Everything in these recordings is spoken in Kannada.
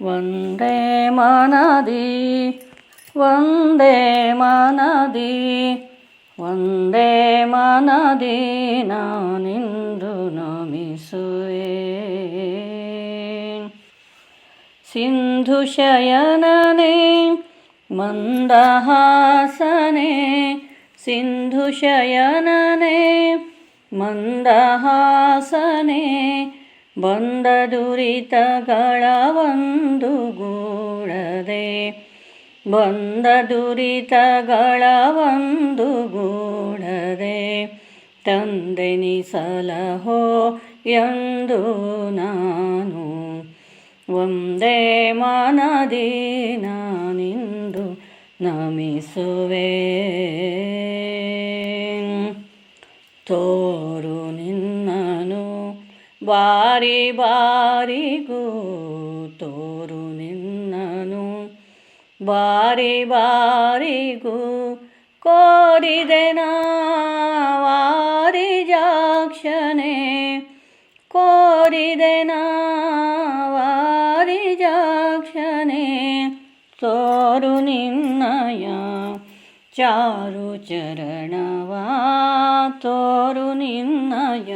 ಒಂದೇ ಮನದಿ ಒಂದೇ ಮನದಿ ಒಂದೇ ಮನದಿ ನಾನಿಂದು ನಮಿಸುವೆ ಸಿಂಧು ಶಯನನೆ ಮಂದಹಾಸನೆ ಸಿಂಧು ಶಯನನೆ ಮಂದಹಾಸನೆ ಬಂದ ದುರಿತಗಳ ಒಂದು ಗೂಡದೆ. ಬಂದ ದುರಿತಗಳ ಒಂದು ಗೂಡದೆ. ತಂದೆನಿ ಸಲಹೋ ಎಂದು ನಾನು, ಒಂದೇ ಮನದಿ ನಾನಿಂದು ನಮಿಸುವೆ. ತೋ ಬಾರಿ ಬಾರಿಗೂ ತೋರು ನಿನ್ನನು. ಬಾರಿ ಬಾರಿಗೂ ಕೋರಿದೆ ವಾರಿ ಜಾಕ್ಷನೆ ಕೋರಿದೆ ವಾರಿ ಜಾಕ್ಷನೆ ತೋರು ನಿನ್ನಯ ಚಾರು ಚರಣವಾ. ತೋರು ನಿನ್ನಯ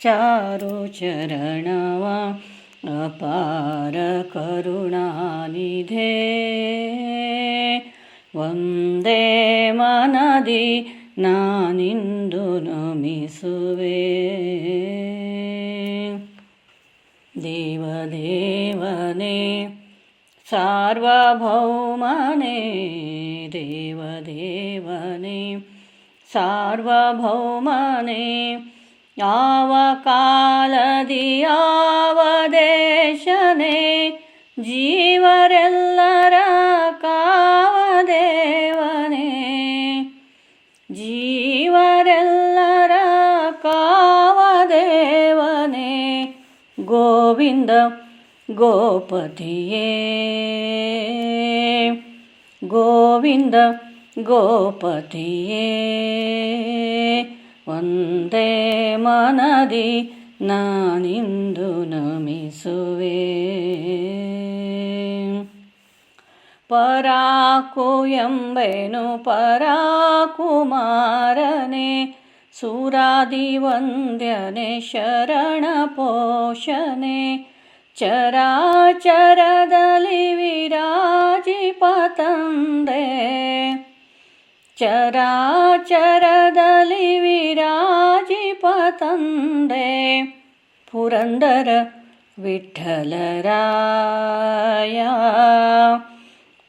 ಚಾರು ಚರಣವ ಅಪಾರ ಕರುಣಾನಿಧೆ ಒಂದೇ ಮನದಿ ನಾನಿಂದು ನಮಿಸುವೆ ದೇವದೇವನೇ ಸಾರ್ವಭೌಮನೇ ದೇವದೇವನೇ ಸಾರ್ವಭೌಮನೇ ಯಾವ ಕಾಲದಿ ಯಾವ ದೇಶನೇ ಜೀವರೆಲ್ಲರ ಕಾವದೇವನೇ ಜೀವರೆಲ್ಲರ ಕಾವದೇವನೇ ಗೋವಿಂದ ಗೋಪತಿಯೇ. ಗೋವಿಂದ ಗೋಪತಿಯೇ. ಒಂದೇ ಮನದಿ ನಾನಿಂದು ನಮಿಸುವೆ. ಪರಾಕು ಎಂಬೆನು ಪರಾಕುಮಾರನೆ ಸುರಾದಿ ವಂದ್ಯನೆ ಶರಣ ಪೋಷನೆ ಚರಾಚರದಲ್ಲಿ ವಿರಾಜಿಪತಂದೆ. ಚರಾಚರದಲ್ಲಿ चराचरदलिविराजिपतन्दे पुरन्दर विठ्ठलराया।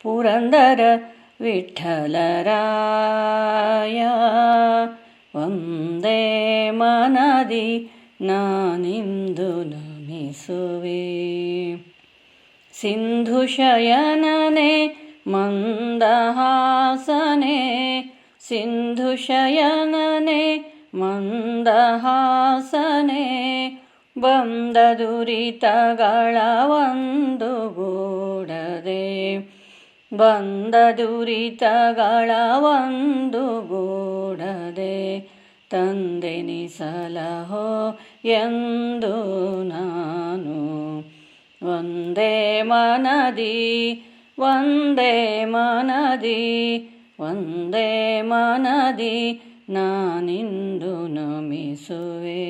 पुरन्दर विठ्ठलराया। वन्दे मनदिनानिन्दुन मे सुवे सिन्धुशयनने ಮಂದಹಾಸನೆ, ಸಿಂಧು ಶಯನನೆ, ಮಂದಹಾಸನೆ ಬಂದ ದುರಿತಗಳ ಒಂದು ಗೂಡದೆ ಬಂದ ದುರಿತಗಳ ಒಂದು ಗೂಡದೆ ತಂದೆ ನಿಸಲಹೋ ಎಂದು ನಾನು, ಒಂದೇ ಮನದಿ ಒಂದೇ ಮನದಿ ಒಂದೇ ಮನದಿ ನಾನಿಂದು ನಮಿಸುವೆ.